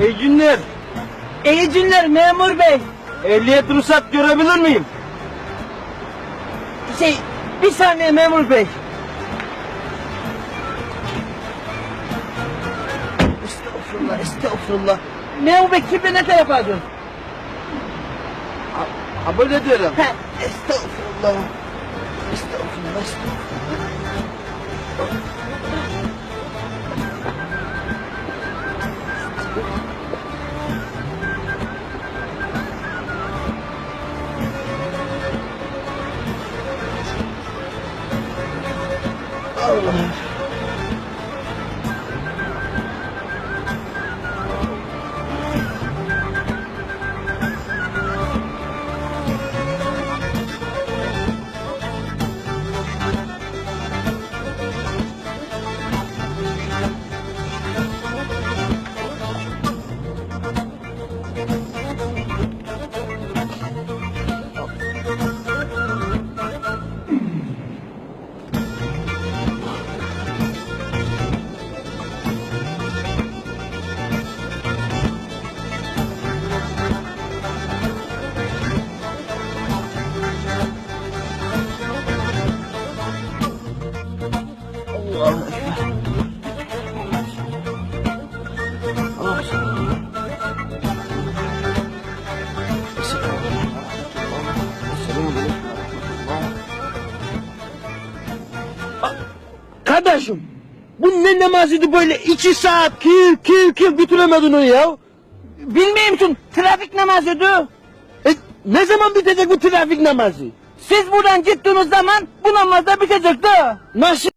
İyi günler. İyi günler memur bey. Ehliyet ruhsat görebilir miyim? Şey bir saniye memur bey. Estağfurullah estağfurullah. Memur bey kimle ne yapardın? Ha böyle diyorum. He, estağfurullah. Estağfurullah, estağfurullah. Oh. Kardeşim, bu ne namazıydı böyle iki saat kil kil kil bitiremedin onu ya? Bilmeyeyim şun trafik namazıdır. E, ne zaman bitecek bu trafik namazı? Siz buradan gittiğiniz zaman bu namaz da bitecekti. Nasıl